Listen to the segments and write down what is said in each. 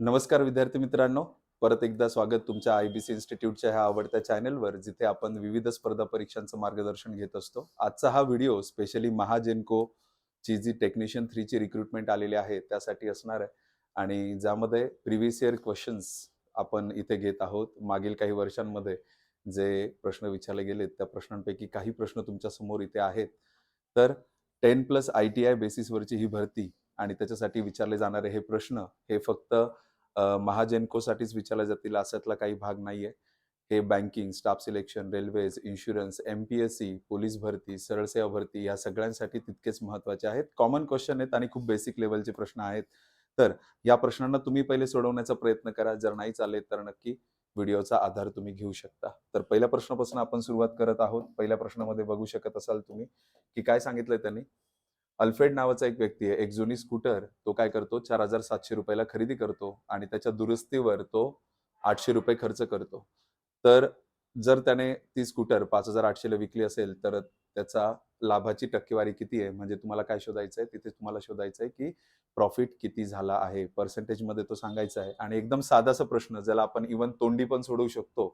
नमस्कार विद्यार्थी मित्रांनो. परत एकदा स्वागत तुमच्या आय बी सी इन्स्टिट्यूटच्या ह्या आवडत्या चॅनेलवर जिथे आपण विविध स्पर्धा परीक्षांचं मार्गदर्शन घेत असतो. आजचा हा व्हिडिओ स्पेशली महाजेनको ची जी टेक्निशियन थ्रीची रिक्रुटमेंट आलेली आहे त्यासाठी असणार आहे. आणि ज्यामध्ये प्रिव्हियस इयर क्वेश्चन्स आपण इथे घेत आहोत. मागील काही वर्षांमध्ये जे प्रश्न विचारले गेलेत त्या प्रश्नांपैकी काही प्रश्न तुमच्यासमोर इथे आहेत. तर ten plus I T I बेसिसवरची ही भरती आणि त्याच्यासाठी विचारले जाणारे हे प्रश्न हे फक्त महाजेनकोसाठीच विचारल्या जातील अशातला काही भाग नाहीये. हे banking staff selection railways insurance M P S C police भरती सरळ सेवा भरती या सगळ्यांसाठी तितकेच महत्त्वाचे आहेत. कॉमन क्वेश्चन आहेत आणि खूप बेसिक लेवलचे प्रश्न आहेत. तर या प्रश्नांना तुम्ही पहिले सोडवण्याचा प्रयत्न करा. जर नाही चालेल तर नक्की व्हिडिओचा आधार तुम्ही घेऊ शकता. तर पहिल्या प्रश्नापासून आपण सुरुवात करत आहोत. पहिल्या प्रश्नामध्ये बघू शकत असाल तुम्ही की काय सांगितलंय त्यांनी? अल्फ्रेड नावाचा एक व्यक्ती आहे एक जुनी स्कूटर तो काय करतो? चार हजार सातशे रुपयाला खरेदी करतो आणि त्याच्या दुरुस्तीवर तो आठशे रुपये खर्च करतो. तर जर त्याने ती स्कूटर पाच हजार आठशेला विकली असेल तर त्याचा लाभाची टक्केवारी किती आहे? म्हणजे तुम्हाला काय शोधायचं आहे तिथे तुम्हाला शोधायचं आहे की प्रॉफिट किती झाला आहे? पर्सेंटेजमध्ये तो सांगायचा आहे. आणि एकदम साधासा प्रश्न ज्याला आपण इवन तोंडी पण सोडवू शकतो.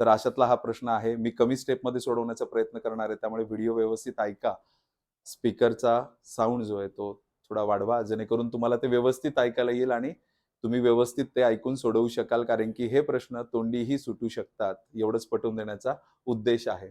तर अशातला हा प्रश्न आहे मी कमी स्टेपमध्ये सोडवण्याचा प्रयत्न करणार आहे त्यामुळे व्हिडिओ व्यवस्थित ऐका. स्पीकरचा साऊंड जो आहे तो थोडा वाढवा जेणेकरून तुम्हाला ते व्यवस्थित ऐकायला येईल आणि तुम्ही व्यवस्थित ते ऐकून सोडवू शकाल कारण की हे प्रश्न तोंडीही सुटू शकतात एवढंच पटवून देण्याचा उद्देश आहे.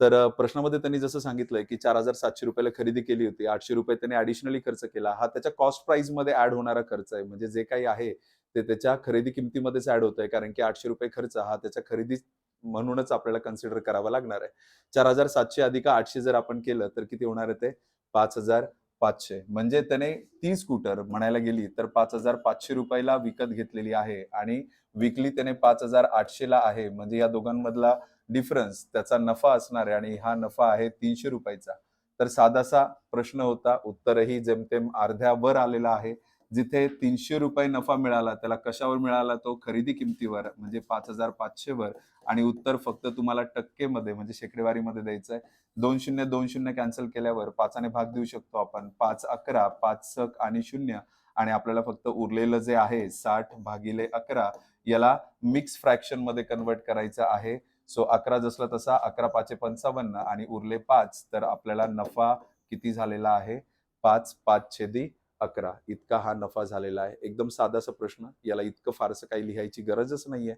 तर प्रश्नामध्ये त्यांनी जसं सांगितलंय की चार हजार सातशे रुपयाला खरेदी केली होती आठशे रुपये त्यांनी ऍडिशनली खर्च केला. हा त्याच्या कॉस्ट प्राइसमध्ये ऍड होणारा खर्च आहे म्हणजे जे काही आहे ते त्याच्या खरेदी किमतीमध्येच ऍड होत आहे कारण की आठशे रुपये खर्च हा त्याच्या खरेदी म्हणूनच आपल्याला कन्सिडर करावा लागणार आहे. चार हजार सातशे अधिक आठशे जर आपण केलं तर किती होणार आहे ते? पाच हजार पाचशे. म्हणजे त्याने ती स्कूटर म्हणायला गेली तर पाच हजार पाचशे रुपयाला विकत घेतलेली आहे आणि विकली त्याने पाच हजार आठशे ला आहे. म्हणजे या दोघांमधला डिफरन्स त्याचा नफा असणार आहे आणि हा नफा आहे तीनशे रुपयाचा. तर साधासा प्रश्न होता उत्तरही जेमतेम अर्ध्यावर आलेला आहे. जिथे तीनशे रुपये नफा मिळाला त्याला कशावर मिळाला तो? खरेदी किमतीवर म्हणजे पाच हजार पाचशे वर आणि उत्तर फक्त तुम्हाला टक्केमध्ये म्हणजे शेकडेवारीमध्ये द्यायचं आहे दोन शून्य दोन शून्य कॅन्सल केल्यावर पाचाने भाग देऊ शकतो आपण. पाच अकरा पाच सक आणि शून्य. आणि आपल्याला फक्त उरलेलं जे आहे साठ भागिले अकरा याला मिक्स फ्रॅक्शनमध्ये कन्वर्ट करायचं आहे. सो अकरा जसला तसा अकरा पाचशे पंचावन्न आणि उरले पाच तर आपल्याला नफा किती झालेला आहे? पाच पाच छेदी अकरा. इतका हा नफा झालेला आहे. एकदम साधासा प्रश्न. याला इतकं फारसं काही लिहायची गरजच नाहीये.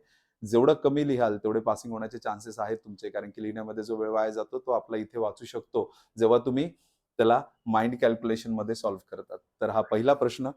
जेवढं कमी लिहाल तेवढे पासिंग होण्याचे चान्सेस आहेत तुमचे. कारण की लिहिण्यामध्ये जो वेळ वाया जातो तो आपला इथे वाचू शकतो. जेव्हा तुम्ही त्याला माइंड कॅल्क्युलेशनमध्ये सॉल्व्ह करतात. तर हा पहिला प्रश्न.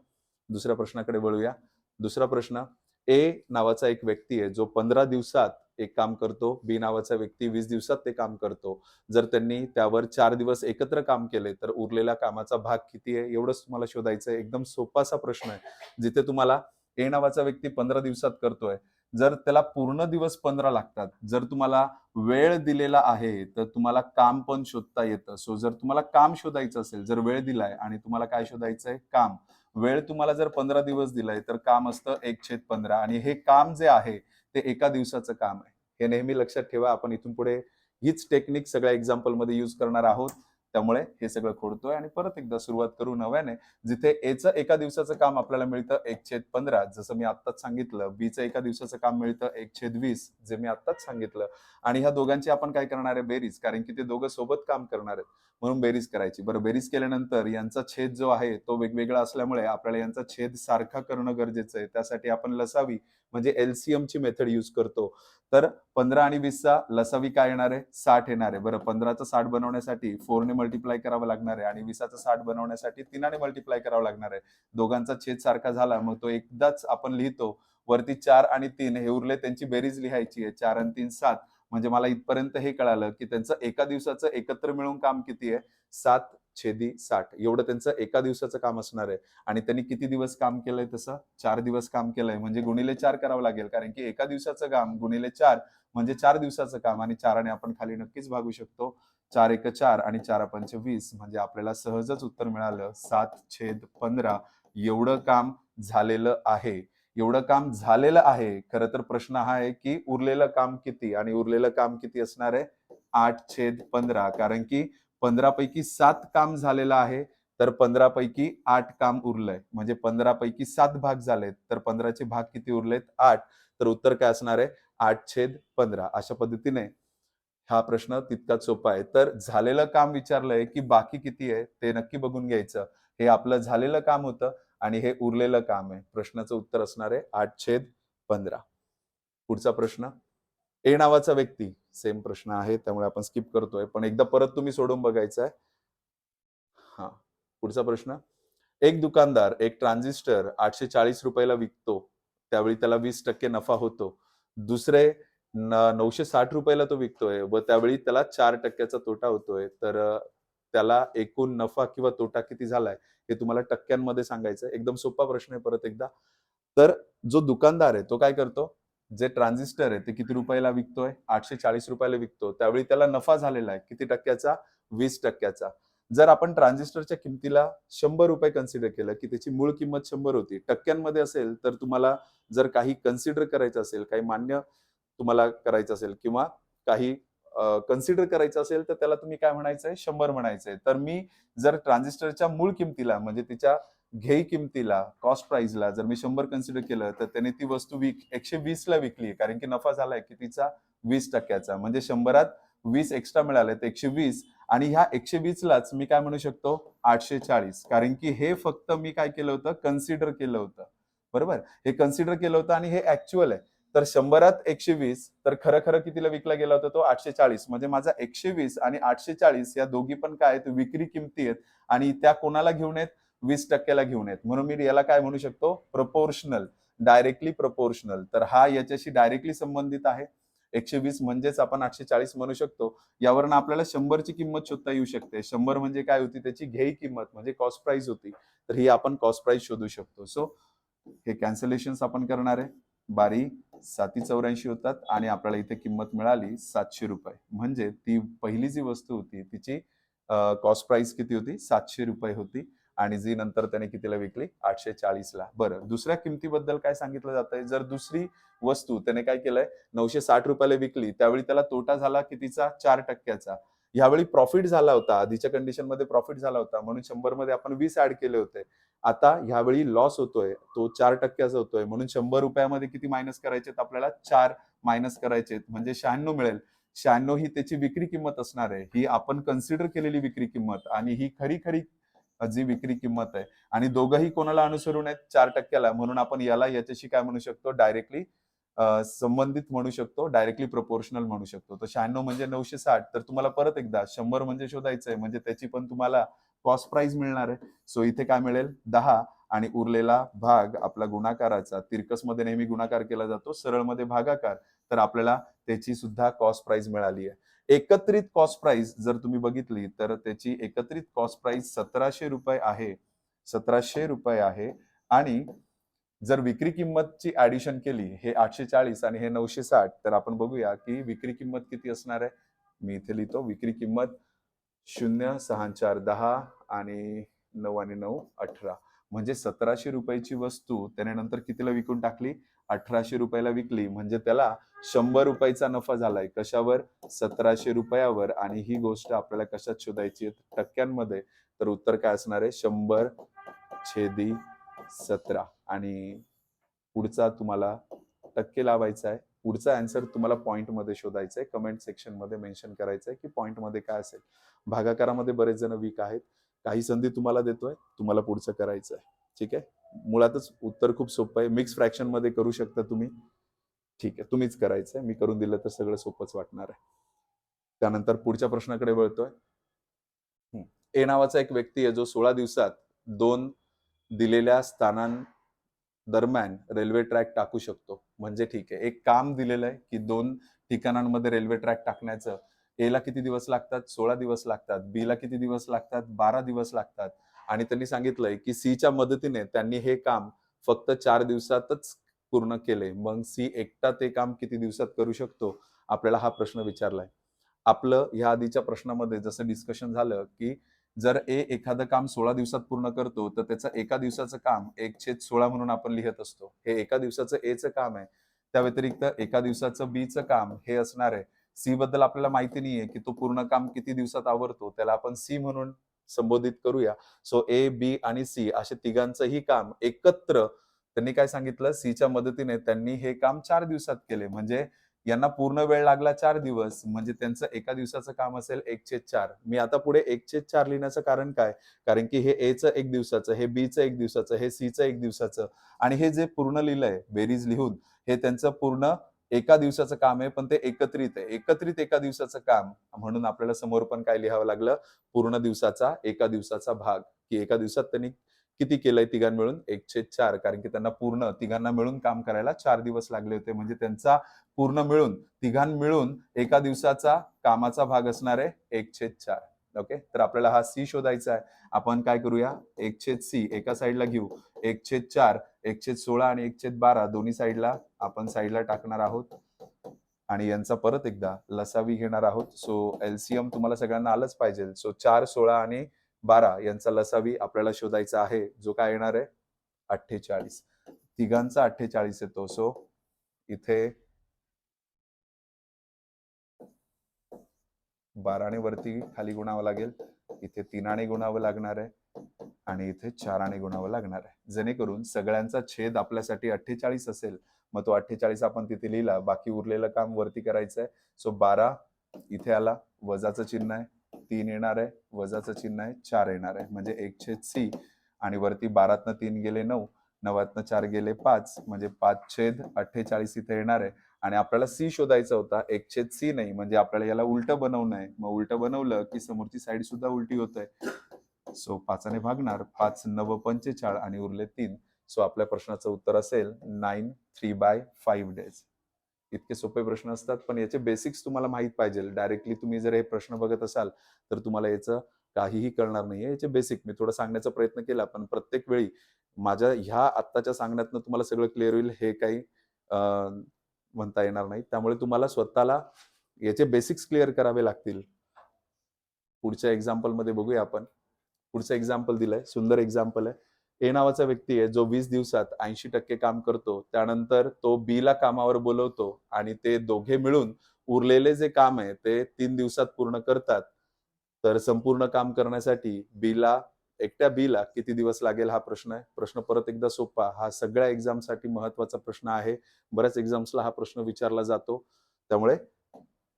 दुसऱ्या प्रश्नाकडे वळूया. दुसरा प्रश्न. ए नावाचा एक व्यक्ती आहे जो पंधरा दिवसात एक काम करतो बी नावाचा व्यक्ती वीस दिवसात ते काम करतो. जर त्यांनी त्यावर चार दिवस एकत्र काम केले तर उरलेल्या कामाचा भाग किती आहे? एवढंच तुम्हाला शोधायचं आहे एकदम सोपासा प्रश्न आहे जिथे तुम्हाला ए नावाचा व्यक्ती पंधरा दिवसात करतोय. जर त्याला पूर्ण दिवस पंधरा लागतात जर तुम्हाला वेळ दिलेला आहे तर तुम्हाला काम पण शोधता येतं. सो जर तुम्हाला काम शोधायचं असेल जर वेळ दिलाय आणि तुम्हाला काय शोधायचं आहे काम. वेळ तुम्हाला जर पंधरा दिवस दिलाय तर काम असतं एक छेद पंधरा. आणि हे काम जे आहे ते एका दिवसाचं काम आहे. हे नेहमी लक्षात ठेवा. आपण इथून पुढे हीच टेक्निक सगळ्या एक्झाम्पलमध्ये युज करणार आहोत. त्यामुळे हे सगळं खोडतोय आणि परत एकदा सुरुवात करू नव्याने. जिथे एचं एका दिवसाचं काम आपल्याला मिळतं एक छेद पंधरा. जसं मी आत्ताच सांगितलं बीचं एका दिवसाचं काम मिळतं एक छेद वीस जे मी आत्ताच सांगितलं. आणि ह्या दोघांची आपण काय करणार आहे? बेरीज. कारण की ते दोघं सोबत काम करणार आहेत. म्हणून बेरीज करायची. बरं बेरीज केल्यानंतर यांचा छेद जो आहे तो वेगवेगळा असल्यामुळे आपल्याला यांचा छेद सारखा करणं गरजेचं आहे. त्यासाठी आपण लसावी म्हणजे एलसीएम ची मेथड युज करतो. तर पंधरा आणि वीसचा लसावी काय येणार आहे? साठ येणार आहे. बरं पंधराचा साठ बनवण्यासाठी फोरने मल्टिप्लाय करावं लागणार आहे आणि विसाचा साठ बनवण्यासाठी तीनाने मल्टिप्लाय करावं लागणार आहे. दोघांचा छेद सारखा झाला मग तो एकदाच आपण लिहितो. वरती चार आणि तीन हे उरले त्यांची बेरीज लिहायची आहे. चार आणि तीन सात. म्हणजे मला इथपर्यंत हे कळालं की त्यांचं एका दिवसाचं एकत्र मिळून काम किती आहे? सात छेदी साठ. एवढं त्यांचं एका दिवसाचं काम असणार आहे. आणि त्यांनी किती दिवस काम केलंय तसं? चार दिवस काम केलंय. म्हणजे गुणिले चार करावं लागेल. कारण की एका दिवसाचं काम गुणिले चार म्हणजे चार दिवसाचं काम आणि चाराने आपण खाली नक्कीच भागू शकतो. चार एक चार आणि चार पंच वीस. म्हणजे आपल्याला सहजच उत्तर मिळालं. सात छेद पंधरा. एवढं काम झालेलं आहे. एवढं काम झालेलं आहे. खरं तर प्रश्न हा आहे की उरलेलं काम किती? आणि उरलेलं काम किती असणार आहे? आठ छेद पंधरा. कारण की पंधरा पैकी सात काम झालेलं आहे तर पंधरा पैकी आठ काम उरलंय. म्हणजे पंधरा पैकी सात भाग झालेत तर पंधराचे भाग किती उरलेत? आठ. तर उत्तर काय असणार आहे? आठ छेद पंधरा. अशा पद्धतीने हा प्रश्न तितकाच सोपा आहे. तर झालेलं काम विचारलंय की बाकी किती आहे? ते नक्की बघून घ्यायचं. हे आपलं झालेलं काम होतं. आणि हे उरलेलं काम आहे. प्रश्नाचं उत्तर असणार आहे आठ छेद पंधरा. पुढचा प्रश्न ए नावाचा व्यक्ती सेम प्रश्न आहे त्यामुळे आपण स्किप करतोय. पण एकदा परत तुम्ही सोडून बघायचं आहे हा पुढचा प्रश्न एक दुकानदार एक ट्रान्झिस्टर आठशे चाळीस रुपयाला विकतो. त्यावेळी त्याला वीस टक्के नफा होतो. दुसरे नऊशे साठ रुपयाला तो विकतोय व त्यावेळी त्याला चार टक्क्याचा तोटा होतोय. तर त्याला एकूण नफा किंवा तोटा किती झालाय हे तुम्हाला टक्क्यांमध्ये सांगायचं एकदम सोपा प्रश्न आहे परत एकदा. तर जो दुकानदार आहे तो काय करतो? जे ट्रान्झिस्टर आहे ते किती रुपयाला विकतोय? आठशे चाळीस रुपयाला विकतो. त्यावेळी त्याला नफा झालेला आहे किती टक्क्याचा? वीस टक्क्याचा. जर आपण ट्रान्झिस्टरच्या किमतीला शंभर रुपये कन्सिडर केलं की त्याची मूळ किंमत शंभर होती टक्क्यांमध्ये असेल तर तुम्हाला जर काही कन्सिडर करायचं असेल काही मान्य तुम्हाला करायचं असेल किंवा काही कन्सिडर करायचं असेल तर त्याला तुम्ही काय म्हणायचंय? शंभर म्हणायचंय. तर मी जर ट्रान्झिस्टरच्या मूळ किमतीला म्हणजे तिच्या घेई किमतीला कॉस्ट प्राइसला जर मी शंभर कन्सिडर केलं तर त्याने ती वस्तू विक एकशे वीस ला विकली कारण की नफा झालाय की तिचा वीस टक्क्याचा. म्हणजे शंभरात वीस एक्स्ट्रा मिळाले तर एकशे वीस. आणि ह्या एकशे वीस लाच मी काय म्हणू शकतो? आठशे चाळीस. कारण की हे फक्त मी काय केलं होतं? कन्सिडर केलं होतं. बरोबर? हे कन्सिडर केलं होतं आणि हे ऍक्च्युअल आहे. तर शंभरात एकशे वीस तर खरं खरं कितीला विकला गेला होता तो? आठशे चाळीस. म्हणजे माझा एकशे वीस आणि आठशे चाळीस या दोघी पण काय आहेत? विक्री किमती आहेत आणि त्या कोणाला घेऊन येत? वीस टक्क्याला घेऊन येत. म्हणून मी याला काय म्हणू शकतो? प्रपोर्शनल डायरेक्टली प्रपोर्शनल तर हा याच्याशी डायरेक्टली संबंधित आहे. एकशे वीस म्हणजेच आपण आठशे चाळीस म्हणू शकतो. यावरनं आपल्याला शंभरची किंमत शोधता येऊ शकते. शंभर म्हणजे काय होती? त्याची घेई किंमत म्हणजे कॉस्ट प्राइस होती. तर ही आपण कॉस्ट प्राइस शोधू शकतो. सो हे कॅन्सलेशन आपण करणार आहे. बारी. साती चौऱ्याऐंशी होतात आणि आपल्याला इथे किंमत मिळाली सातशे रुपये. म्हणजे ती पहिली जी वस्तू होती तिची कॉस्ट प्राइस किती होती? सातशे रुपये होती. आणि जी नंतर त्याने कितीला विकली? आठशे चाळीसला. बरं दुसऱ्या किमतीबद्दल काय सांगितलं जात आहे जर दुसरी वस्तू त्याने काय केलंय? नऊशे साठ रुपयाला विकली त्यावेळी त्याला तोटा झाला कितीचा? चार टक्क्याचा. यावेळी प्रॉफिट झाला होता आधीच्या कंडिशनमध्ये प्रॉफिट झाला होता. म्हणून शंभरमध्ये आपण वीस ऍड केले होते. आता ह्यावेळी लॉस होतोय. तो चार टक्क्याचा होतोय. म्हणून शंभर रुपयामध्ये किती मायनस करायचे आपल्याला? चार मायनस करायचे म्हणजे शहाण्णव मिळेल. शहाण्णव ही त्याची विक्री किंमत असणार आहे. ही आपण कन्सिडर केलेली विक्री किंमत आणि ही खरी खरी जी विक्री किंमत आहे. आणि दोघंही कोणाला अनुसरून आहेत? चार टक्क्याला. म्हणून आपण याला याच्याशी काय म्हणू शकतो? डायरेक्टली संबंधित म्हणू शकतो. डायरेक्टली प्रपोर्शनल म्हणू शकतो. तर शहाण्णव म्हणजे नऊशे साठ. तर तुम्हाला परत एकदा शंभर म्हणजे शोधायचं आहे म्हणजे त्याची पण तुम्हाला कॉस्ट प्राइस मिळणार आहे. सो इथे काय मिळेल? दहा. आणि उरलेला भाग आपला गुणाकाराचा. तिरकसमध्ये नेहमी गुणाकार केला जातो. सरळमध्ये भागाकार. तर आपल्याला त्याची सुद्धा कॉस्ट प्राइस मिळाली आहे. एकत्रित कॉस्ट प्राइस जर तुम्ही बघितली तर त्याची एकत्रित कॉस्ट प्राइस सतराशे रुपये आहे. सतराशे रुपये आहे. आणि जर विक्री किंमतची ऍडिशन केली हे आठशे चाळीस आणि हे नऊशे साठ तर आपण बघूया की विक्री किंमत किती असणार आहे? मी इथे लिहितो विक्री किंमत शून्य सहा चार दहा आणि नऊ आणि नऊ अठरा. म्हणजे सतराशे रुपयाची वस्तू त्याने नंतर कितीला विकून टाकली? अठराशे रुपयाला विकली. म्हणजे त्याला शंभर रुपयाचा नफा झालाय. कशावर? सतराशे रुपयावर. आणि ही गोष्ट आपल्याला कशात शोधायची टक्क्यांमध्ये. तर उत्तर काय असणार आहे? शंभर छेदी सतरा. आणि पुढचा तुम्हाला टक्के लावायचा आहे. पुढचा अँसर तुम्हाला पॉईंटमध्ये शोधायचा आहे कमेंट सेक्शनमध्ये मेन्शन करायचं आहे की पॉईंटमध्ये काय असेल. भागाकारामध्ये बरेच जण वीक आहेत. काही संधी तुम्हाला देतोय. तुम्हाला पुढचं करायचं आहे ठीक आहे? मुळातच उत्तर खूप सोपं आहे. मिक्स फ्रॅक्शनमध्ये करू शकता तुम्ही. ठीक आहे. तुम्हीच करायचं आहे मी करून दिलं तर सगळं सोपंच वाटणार आहे. त्यानंतर पुढच्या प्रश्नाकडे वळतोय. ए नावाचा एक व्यक्ती आहे जो सोळा दिवसात दोन दिलेल्या स्थानां दरम्यान रेल्वे ट्रॅक टाकू शकतो. म्हणजे ठीक आहे. एक काम दिलेलं आहे की दोन ठिकाणांमध्ये रेल्वे ट्रॅक टाकण्याचं. ए ला किती दिवस लागतात? सोळा दिवस लागतात. बी ला किती दिवस लागतात? बारा दिवस लागतात. आणि त्यांनी सांगितलंय की सी च्या मदतीने त्यांनी हे काम फक्त चार दिवसातच पूर्ण केले. मग सी एकटा ते काम किती दिवसात करू शकतो? आपल्याला हा प्रश्न विचारलाय. आपलं ह्या आधीच्या प्रश्नामध्ये जसं डिस्कशन झालं की जर ए एखादं काम सोळा दिवसात पूर्ण करतो तर त्याचं एका दिवसाचं काम एक छेद सोळा म्हणून आपण लिहित असतो. हे एका दिवसाचं एचं काम आहे. त्या व्यतिरिक्त एका दिवसाचं बीचं काम हे असणार आहे. सी बद्दल आपल्याला माहिती नाहीये की तो पूर्ण काम किती दिवसात आवरतो त्याला आपण सी म्हणून संबोधित करूया. सो ए बी आणि सी असे तिघांचंही काम एकत्र त्यांनी काय सांगितलं? सीच्या मदतीने त्यांनी हे काम चार दिवसात केले. म्हणजे यांना पूर्ण वेळ लागला चार दिवस म्हणजे त्यांचं एका दिवसाचं काम असेल एकशे चार. मी आता पुढे एकशे चार लिहिण्याचं कारण काय? कारण की हे एचं एक दिवसाचं हे बीचं एक दिवसाचं हे सीचं एक दिवसाचं आणि हे जे पूर्ण लिहिलंय बेरीज लिहून हे त्यांचं पूर्ण एका दिवसाचं काम आहे पण ते एकत्रित आहे. एकत्रित एका दिवसाचं काम म्हणून आपल्याला समोर पण काय लिहावं लागलं? पूर्ण दिवसाचा एका दिवसाचा भाग. की एका दिवसात त्यांनी किती केलंय तिघां मिळून एकशे चार. कारण की त्यांना पूर्ण तिघांना मिळून काम करायला चार दिवस लागले होते. म्हणजे त्यांचा पूर्ण मिळून तिघां मिळून एका दिवसाचा कामाचा भाग असणार आहे एकशे चार. ओके? तर आपल्याला हा सी शोधायचा आहे. आपण काय करूया? एकशे सी. एका साईडला घेऊ. एकशे चार एकशे सोळा आणि एकशे बारा. दोन्ही साईडला आपण साईडला टाकणार आहोत. आणि यांचा परत एकदा लसावी घेणार आहोत. सो एलसीएम तुम्हाला सगळ्यांना आलंच पाहिजे. सो चार सोळा आणि बारा यांचा लसावी आपल्याला शोधायचा आहे. जो काय येणार आहे? अठ्ठेचाळीस. तिघांचा अठ्ठेचाळीस येतो. सो इथे बाराने वरती खाली गुणावं लागेल. इथे तीनाने गुणावं लागणार आहे. आणि इथे चाराने गुणावं लागणार आहे. जेणेकरून सगळ्यांचा छेद आपल्यासाठी अठ्ठेचाळीस असेल मग तो अठ्ठेचाळीस आपण तिथे लिहिला. बाकी उरलेलं काम वरती करायचं आहे सो बारा इथे आला. वजाचं चिन्ह आहे. तीन येणार आहे वजाचं चिन्ह आहे चार येणार आहे. म्हणजे एक छेद सी आणि वरती बारातनं तीन गेले नऊ नव्यातनं चार गेले पाच. म्हणजे पाच छेद अठ्ठेचाळीस इथे येणार आहे. आणि आपल्याला सी शोधायचा होता एक छेद सी नाही. म्हणजे आपल्याला याला उलट बनवणं आहे. मग उलट बनवलं की समोरची साईड सुद्धा उलटी होत आहे. सो पाचाने भागणार. पाच नव पंचेचाळ आणि उरले तीन. सो आपल्या प्रश्नाचं उत्तर असेल nine three by five days इतके सोपे प्रश्न असतात पण याचे बेसिक्स तुम्हाला माहीत पाहिजे. डायरेक्टली तुम्ही जर हे प्रश्न बघत असाल तर तुम्हाला याचं काहीही कळणार नाहीये. याचे बेसिक मी थोडं सांगण्याचा प्रयत्न केला पण प्रत्येक वेळी माझ्या ह्या आत्ताच्या सांगण्यातनं तुम्हाला सगळं क्लिअर होईल हे काही म्हणता येणार नाही. त्यामुळे तुम्हाला स्वतःला याचे बेसिक्स क्लिअर करावे लागतील. पुढच्या एक्झाम्पलमध्ये बघूया आपण. पुढचं एक्झाम्पल दिलंय सुंदर एक्झाम्पल आहे. ए नावाचा व्यक्ती आहे जो वीस दिवसात ऐंशी टक्के काम करतो त्यानंतर तो बी ला कामावर बोलवतो आणि ते दोघे मिळून उरलेले जे काम आहे ते तीन दिवसात पूर्ण करतात. तर संपूर्ण काम करण्यासाठी बीला एकट्या बीला किती दिवस लागेल हा प्रश्न आहे. प्रश्न परत एकदा सोपा. हा सगळ्या एक्झामसाठी महत्त्वाचा प्रश्न आहे. बऱ्याच एक्झाम्सला हा प्रश्न विचारला जातो. त्यामुळे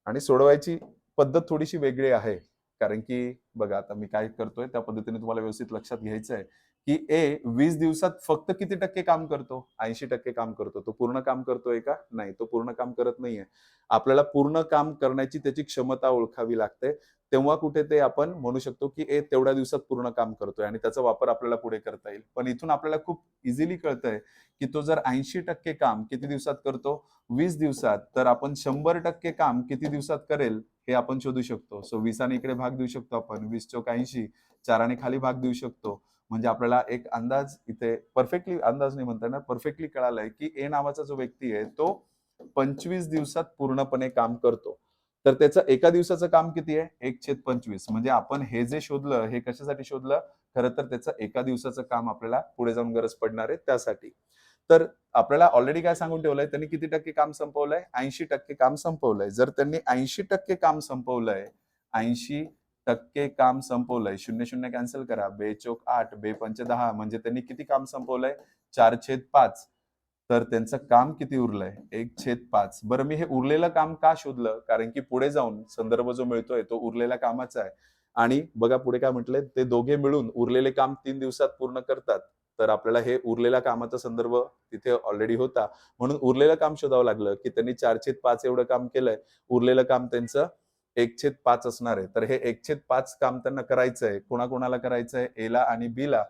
आणि सोडवायची पद्धत थोडीशी वेगळी आहे. कारण की बघा आता मी काय करतोय त्या पद्धतीने तुम्हाला व्यवस्थित लक्षात घ्यायचं आहे. की ए वीस दिवसात फक्त किती टक्के काम करतो? ऐंशी टक्के काम करतो. तो पूर्ण काम करतोय का? नाही तो पूर्ण काम करत नाहीये. आपल्याला पूर्ण काम करण्याची त्याची क्षमता ओळखावी लागते. तेव्हा कुठे ते आपण म्हणू शकतो की ए तेवढ्या दिवसात पूर्ण काम करतोय आणि त्याचा वापर आपल्याला पुढे करता येईल. पण इथून आपल्याला खूप इझिली कळतंय की तो जर ऐंशी टक्के काम किती दिवसात करतो? वीस दिवसात. तर आपण शंभर टक्के काम किती दिवसात करेल हे आपण शोधू शकतो. सो वीसाने इकडे भाग देऊ शकतो आपण. वीस चौक ऐंशी चाराने खाली भाग देऊ शकतो. म्हणजे आपल्याला एक अंदाज इथे परफेक्टली अंदाज नाही म्हणता परफेक्टली कळालाय की ए नावाचा जो व्यक्ती आहे तो पंचवीस दिवसात पूर्णपणे काम करतो. तर त्याचं एका दिवसाचं काम किती आहे? एक छेद पंचवीस. म्हणजे आपण हे जे शोधलं हे कशासाठी शोधलं? खरं तर त्याचं एका दिवसाचं काम आपल्याला पुढे जाऊन गरज पडणार आहे त्यासाठी. तर आपल्याला ऑलरेडी काय सांगून ठेवलंय? त्यांनी किती टक्के काम संपवलंय? ऐंशी टक्के काम संपवलंय. जर त्यांनी ऐंशी टक्के काम संपवलंय ऐंशी टक्के काम संपवलंय. शून्य शून्य कॅन्सल करा. बे चोक आठ बे पंच दहा म्हणजे त्यांनी किती काम संपवलंय? चार छेद पाच. तर त्यांचं काम किती उरलंय? एक छेद पाच. बरं मी हे उरलेलं काम का शोधलं? कारण की पुढे जाऊन संदर्भ जो मिळतोय तो उरलेल्या कामाचा आहे. आणि बघा पुढे काय म्हटलंय ते दोघे मिळून उरलेले काम तीन दिवसात पूर्ण करतात. तर आपल्याला हे उरलेल्या कामाचा संदर्भ तिथे ऑलरेडी होता. म्हणून उरलेलं काम शोधावं लागलं की त्यांनी चार छेद पाच एवढं काम केलंय. उरलेलं काम त्यांचं एक छेद पाच असणार आहे. तर हे एक छेद पाच काम त्यांना करायचंय कोणाकोणाला करायचंय एला आणि बी ला.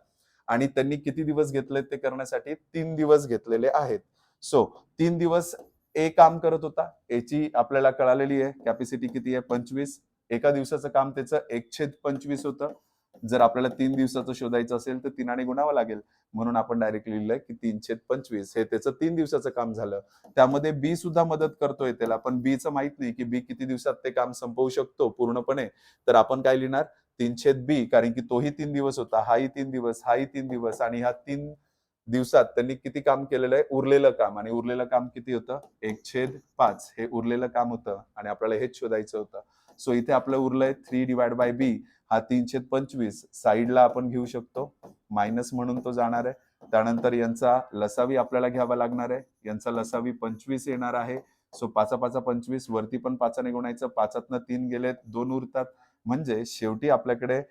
आणि त्यांनी किती दिवस घेतले ते करण्यासाठी? तीन दिवस घेतलेले आहेत. सो तीन दिवस ए काम करत होता. याची आपल्याला कळालेली आहे. कॅपॅसिटी किती आहे? पंचवीस. एका दिवसाचं काम त्याचं एक छेद पंचवीस होतं. जर आपल्याला तीन दिवसाचं शोधायचं असेल तर तीनाने गुणावं लागेल. म्हणून आपण डायरेक्ट लिहिलंय की तीनशे पंचवीस. हे त्याचं तीन दिवसाचं काम झालं. त्यामध्ये बी सुद्धा मदत करतोय त्याला. पण बीचं माहीत नाही की बी किती दिवसात ते काम संपवू शकतो पूर्णपणे. तर आपण काय लिहिणार? तीन बी कारण की तोही तीन दिवस होता. हाही तीन दिवस हाही तीन दिवस. आणि ह्या तीन दिवसात त्यांनी किती काम केलेलं आहे? उरलेलं काम. आणि उरलेलं काम किती होतं? एक छेद पाच. हे उरलेलं काम होतं. आणि आपल्याला हेच शोधायचं होतं. सो इथे आपलं उरलंय थ्री डिवाइड बाय बी हा तीनशे पंचवीस साईडला आपण घेऊ शकतो. मायनस म्हणून तो जाणार आहे. त्यानंतर यांचा लसावी आपल्याला घ्यावा लागणार आहे. यांचा लसावी पंचवीस येणार आहे. सो पाचा पाचा पंचवीस वरती पण पाचाने गुणायचं. पाचातनं तीन गेलेत दोन उरतात. म्हणजे शेवटी आपल्याकडे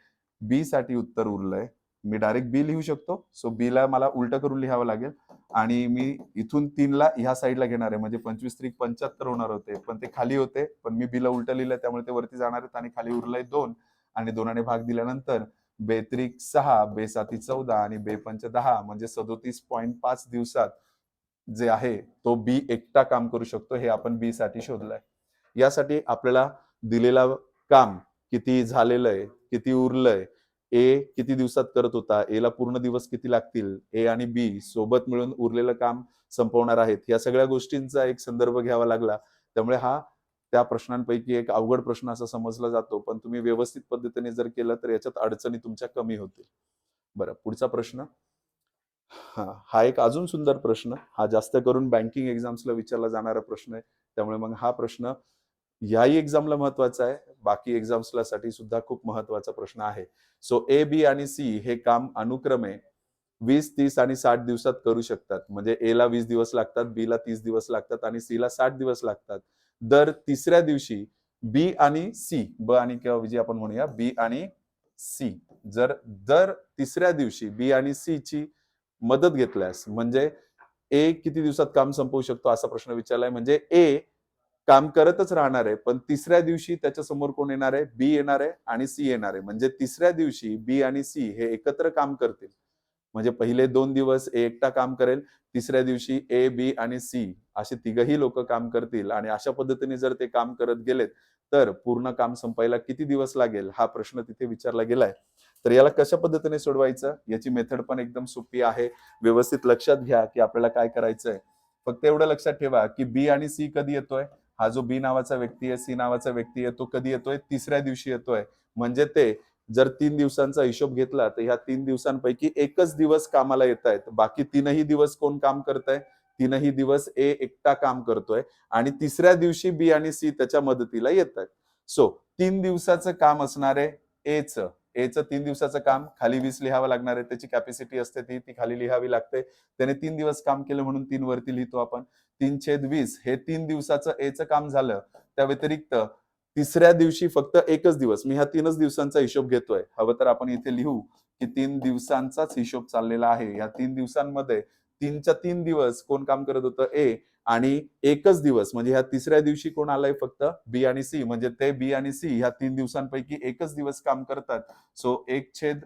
बी साठी उत्तर उरलंय. मी डायरेक्ट बी लिहू शकतो. सो बी ला मला उलट करून लिहावं लागेल. आणि मी इथून तीनला ह्या साईडला घेणार आहे. म्हणजे पंचवीस त्रिक पंच्याहत्तर होणार होते. पण ते खाली होते. पण मी बीला उलट लिहिलं त्यामुळे ते वरती जाणार आहेत आणि खाली उरलंय दोन. आणि दोनाने भाग दिल्यानंतर बेत्रिक सहा बेसाती चौदा आणि बेपंच दहा म्हणजे सदोतीस पॉईंट पाच दिवसात जे आहे तो बी एकटा काम करू शकतो हे आपण बी साठी शोधलंय. यासाठी आपल्याला दिलेला काम किती झालेलं आहे किती उरलंय ए किती दिवसात करत होता ए ला पूर्ण दिवस किती लागतील ए आणि बी सोबत मिळून उरलेलं काम संपवणार आहेत या सगळ्या गोष्टींचा एक संदर्भ घ्यावा लागला. त्यामुळे हा त्या प्रश्नांपैकी एक अवघड प्रश्न असा समजला जातो पण तुम्ही व्यवस्थित पद्धतीने जर केलं तर याच्यात अडचणी तुमच्या कमी होतील. बरं पुढचा प्रश्न. हा हा एक अजून सुंदर प्रश्न हा जास्त करून बँकिंग एक्झाम्सला विचारला जाणारा प्रश्न आहे. त्यामुळे मग हा प्रश्न याही एक्झामला महत्त्वाचा आहे. बाकी एक्झाम्सला साठी सुद्धा खूप महत्त्वाचा प्रश्न आहे. सो ए बी आणि सी हे काम अनुक्रमे वीस तीस आणि साठ दिवसात करू शकतात. म्हणजे ए ला वीस दिवस लागतात बी ला तीस दिवस लागतात आणि सी ला साठ दिवस लागतात. दर तिसऱ्या दिवशी बी आणि सी ब आणि किंवा जे आपण म्हणूया बी आणि सी. जर दर तिसऱ्या दिवशी बी आणि सी ची मदत घेतल्यास म्हणजे ए किती दिवसात काम संपवू शकतो असा प्रश्न विचारलाय म्हणजे ए काम करतच राहणार आहे पण तिसऱ्या दिवशी त्याच्यासमोर कोण येणार आहे? बी येणार आहे आणि सी येणार आहे. म्हणजे तिसऱ्या दिवशी बी आणि सी हे एकत्र काम करतील. म्हणजे पहिले दोन दिवस ए एकटा काम करेल तिसऱ्या दिवशी ए बी आणि सी असे तिघही लोक काम करतील आणि अशा पद्धतीने जर ते काम करत गेलेत तर पूर्ण काम संपायला किती दिवस लागेल हा प्रश्न तिथे विचारला गेलाय. तर याला कशा पद्धतीने सोडवायचं? याची मेथड पण एकदम सोपी आहे. व्यवस्थित लक्षात घ्या की आपल्याला काय करायचंय. फक्त एवढं लक्षात ठेवा की बी आणि सी कधी येतोय? हा जो बी नावाचा व्यक्ती आहे सी नावाचा व्यक्ती आहे तो कधी येतोय? तिसऱ्या दिवशी येतोय. म्हणजे ते जर तीन दिवसांचा हिशोब घेतला तर ह्या तीन दिवसांपैकी एकच दिवस कामाला येत आहेत. बाकी तीनही दिवस कोण काम करताय? तीनही दिवस ए एकटा काम करतोय आणि तिसऱ्या दिवशी बी आणि सी त्याच्या मदतीला येत आहेत. सो तीन दिवसाचं काम असणार आहे एच. एचं तीन दिवसाचं काम खाली वीस लिहावं लागणार आहे. त्याची कॅपॅसिटी असते ती ती खाली लिहावी लागते. त्याने तीन दिवस काम केलं म्हणून तीन वरती लिहितो आपण. तीन छेद वीस हे तीन दिवसाचं एचं काम झालं. त्या व्यतिरिक्त तिसऱ्या दिवशी फक्त एकच दिवस मी ह्या तीनच दिवसांचा हिशोब घेतोय. हवं तर आपण इथे लिहू की तीन दिवसांचाच हिशोब चाललेला आहे. या तीन दिवसांमध्ये तीनच्या तीन दिवस कोण काम करत होतं? ए आणि एकच दिवस म्हणजे ह्या तिसऱ्या दिवशी कोण आलाय फक्त? बी आणि सी म्हणजे ते बी आणि सी ह्या तीन दिवसांपैकी एकच दिवस काम करतात. सो एक छेद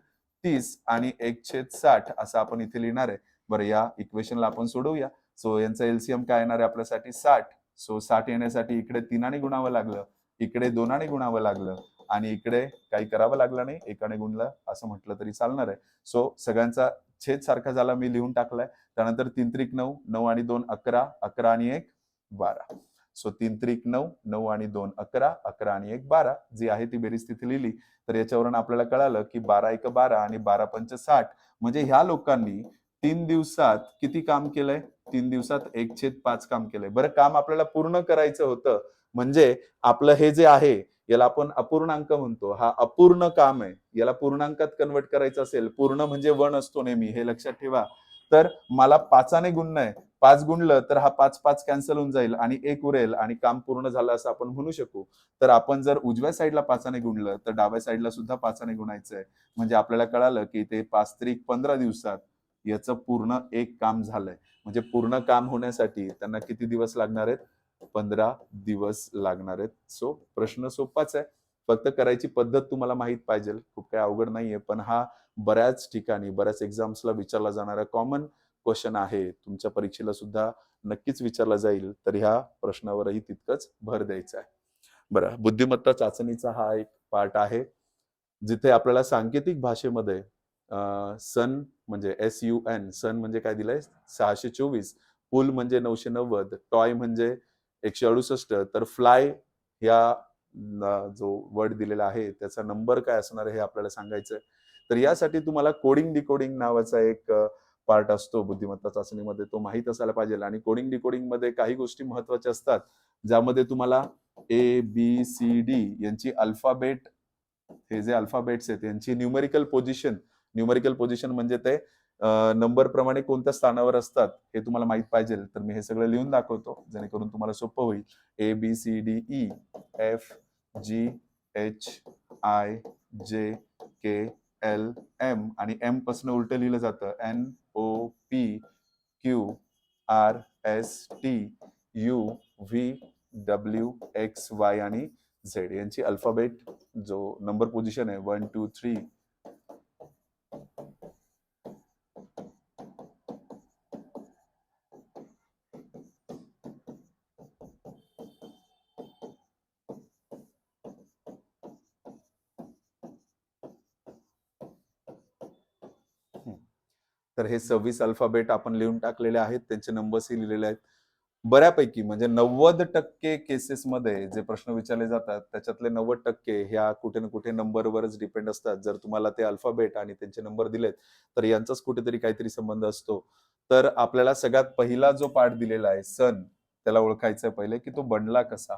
तीस आणि एक छेद साठ असं आपण इथे लिहिणार आहे. बरं या इक्वेशनला आपण सोडवूया. सो यांचं एलसीएम काय येणार आहे आपल्यासाठी? साठ. सो साठ येण्यासाठी इकडे तीनाने गुणावं लागलं. इकडे दोनाने गुणावं लागलं आणि इकडे काही करावं लागलं नाही एकाने गुणलं असं म्हटलं तरी चालणार आहे. सो सगळ्यांचा छेद सारखा झाला मी लिहून टाकलाय. त्यानंतर तीन त्रिक नऊ नऊ आणि दोन अकरा अकरा आणि एक बारा. सो तीन त्रिक नऊ नऊ आणि दोन अकरा अकरा आणि एक बारा. जी आहे ती बेरीज तिथे लिहिली. तर याच्यावरून आपल्याला कळालं की बारा एक बारा आणि बारा पंच साठ. म्हणजे ह्या लोकांनी तीन दिवसात किती काम केलंय? तीन दिवसात एक छेद पाच काम केलंय. बरं काम आपल्याला पूर्ण करायचं होतं म्हणजे आपलं हे जे आहे याला आपण अपूर्णांक म्हणतो. हा अपूर्ण काम आहे. याला पूर्णांकात कन्वर्ट करायचं असेल पूर्ण म्हणजे वन असतो नेहमी हे लक्षात ठेवा. तर मला पाचाने गुणणं आहे पाच गुणलं तर हा पाच पाच कॅन्सल होऊन जाईल आणि एक उरेल आणि काम पूर्ण झालं असं आपण म्हणू शकू. तर आपण जर उजव्या साईडला पाचाने गुणलं तर डाव्या साईडला सुद्धा पाचाने गुणायचं आहे. म्हणजे आपल्याला कळालं की ते पाच त्रिक पंधरा दिवसात याचं पूर्ण एक काम झालंय. म्हणजे पूर्ण काम होण्यासाठी त्यांना किती दिवस लागणार आहेत? पंधरा दिवस लागणार आहेत. सो प्रश्न सोपाच आहे. फक्त करायची पद्धत तुम्हाला माहीत पाहिजे. खूप काही अवघड नाहीये पण हा बऱ्याच ठिकाणी बऱ्याच एक्झाम्सला विचारला जाणारा कॉमन क्वेश्चन आहे. तुमच्या परीक्षेला सुद्धा नक्कीच विचारला जाईल. तर ह्या प्रश्नावरही तितकंच भर द्यायचा आहे. बरं बुद्धिमत्ता चाचणीचा हा एक पार्ट आहे. जिथे आपल्याला सांकेतिक भाषेमध्ये सन म्हणजे एस यू एन सन म्हणजे काय दिलंय? सहाशे चोवीस. पूल म्हणजे नऊशे नव्वद. टॉय म्हणजे एकशे अडुसष्ट. तर फ्लाय ह्या जो वर्ड दिलेला आहे त्याचा नंबर काय असणार हे आपल्याला सांगायचं तर यासाठी तुम्हाला कोडिंग डिकोडिंग नावाचा एक पार्ट असतो बुद्धिमत्ता चाचणीमध्ये. तो माहीत असायला पाहिजे. आणि कोडिंग डिकोडिंगमध्ये काही गोष्टी महत्त्वाच्या असतात ज्यामध्ये तुम्हाला ए बी सी डी यांची अल्फाबेट हे जे अल्फाबेट्स आहेत यांची न्यूमेरिकल पोझिशन न्यूमेरिकल पोझिशन म्हणजे ते नंबर प्रमाणे कोणत्या स्थानावर असतात हे तुम्हाला माहीत पाहिजे. तर मी हे सगळं लिहून दाखवतो. जेणेकरून तुम्हाला सोपं होईल. A B C D E F G H I J K L M आणि एमपासून उलट लिहिलं जातं. N O P Q R S T U V W X Y आणि झेड यांची अल्फाबेट जो नंबर पोझिशन आहे वन टू थ्री हे सव्वीस अल्फाबेट आपण लिहून टाकलेले आहेत त्यांचे नंबर्सही लिहिलेले आहेत. बऱ्यापैकी म्हणजे नव्वद टक्के केसेसमध्ये जे प्रश्न विचारले जातात त्याच्यातले नव्वद टक्के ह्या कुठे ना कुठे नंबरवरच डिपेंड असतात. जर तुम्हाला ते अल्फाबेट आणि त्यांचे नंबर दिलेत तर यांचाच कुठेतरी काहीतरी संबंध असतो. तर आपल्याला सगळ्यात पहिला जो पाठ दिलेला आहे सन त्याला ओळखायचं पहिले की तो बनला कसा?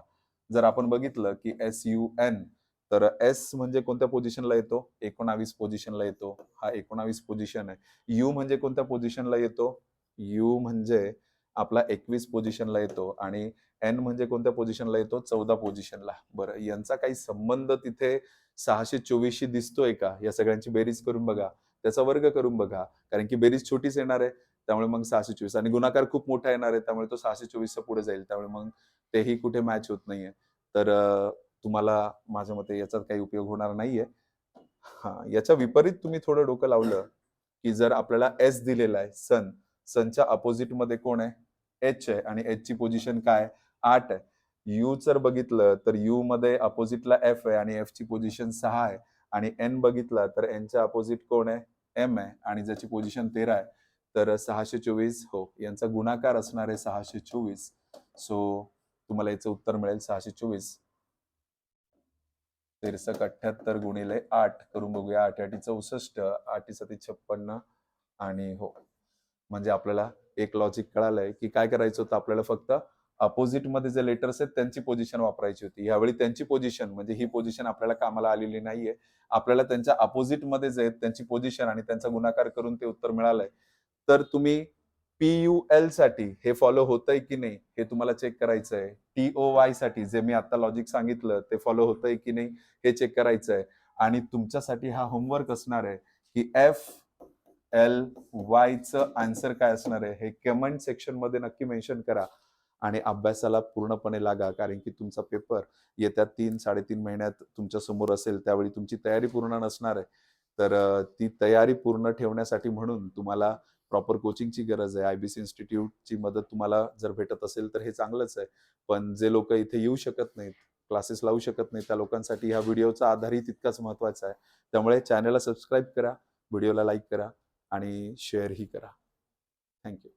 जर आपण बघितलं की एस यू एन तर एस म्हणजे कोणत्या पोझिशनला येतो? एकोणावीस पोझिशनला येतो. हा एकोणावीस पोझिशन आहे. यू म्हणजे कोणत्या पोझिशनला येतो? यू म्हणजे आपला एकवीस पोझिशनला येतो आणि एन म्हणजे कोणत्या पोझिशनला येतो? चौदा पोझिशनला बरं यांचा काही संबंध तिथे सहाशे चोवीसशी दिसतोय का? या सगळ्यांची बेरीज करून बघा. त्याचा वर्ग करून बघा. कारण की बेरीज छोटीच येणार आहे त्यामुळे मग सहाशे चोवीस. आणि गुणाकार खूप मोठा येणार आहे त्यामुळे तो सहाशे चोवीसचा पुढे जाईल. त्यामुळे मग तेही कुठे मॅच होत नाहीये. तर तुम्हाला माझ्या मते याचा काही उपयोग होणार नाहीये. हा याच्या विपरीत तुम्ही थोडं डोकं लावलं की जर आपल्याला एस दिलेला आहे सन सनच्या अपोजिटमध्ये कोण आहे? एच आहे आणि एच ची पोझिशन काय? आठ आहे. यू जर बघितलं तर यू मध्ये अपोजिटला एफ आहे आणि एफ ची पोझिशन सहा आहे. आणि एन बघितलं तर एनच्या अपोजिट कोण आहे? एम आहे आणि ज्याची पोझिशन तेरा आहे. तर सहाशे चोवीस हो यांचा गुणाकार असणार आहे सहाशे चोवीस. सो तुम्हाला याचं उत्तर मिळेल सहाशे चोवीस. तिरसक अठ्याहत्तर गुणिले आठ करून बघूया. आठ आठी चौसष्ट आठी सती छप्पन्न आणि हो. म्हणजे आपल्याला एक लॉजिक कळालंय की काय करायचं होतं आपल्याला फक्त? अपोजिटमध्ये जे लेटर्स आहेत त्यांची पोझिशन वापरायची होती. यावेळी त्यांची पोझिशन म्हणजे ही पोझिशन आपल्याला कामाला आलेली नाहीये. आपल्याला त्यांच्या अपोजिटमध्ये जे आहेत त्यांची पोझिशन आणि त्यांचा गुणाकार करून ते उत्तर मिळालंय. तर तुम्ही पीयूएलसाठी हे फॉलो होतंय की नाही हे तुम्हाला चेक करायचं आहे टी ओ वायसाठी जे मी आता लॉजिक सांगितलं ते फॉलो होतंय की नाही हे चेक करायचं आहे आणि तुमच्यासाठी हा होमवर्क असणार आहे की एफ एल वायचं आन्सर काय असणार आहे हे कमेंट सेक्शनमध्ये नक्की मेन्शन करा. आणि अभ्यासाला पूर्णपणे लागा कारण की तुमचा पेपर येत्या तीन साडेतीन महिन्यात तुमच्यासमोर असेल त्यावेळी तुमची तयारी पूर्ण नसणार आहे. तर ती तयारी पूर्ण ठेवण्यासाठी म्हणून तुम्हाला प्रॉपर कोचिंगची गरज आहे आयबीसी इन्स्टिट्यूटची मदत तुम्हाला जर भेटत असेल तर हे चांगलंच आहे. पण जे लोक इथे येऊ शकत नाहीत क्लासेस लावू शकत नाही त्या लोकांसाठी ह्या व्हिडिओचा आधारही तितकाच महत्त्वाचा आहे. त्यामुळे चॅनलला सबस्क्राईब करा व्हिडिओला लाईक करा आणि शेअरही करा. थँक्यू.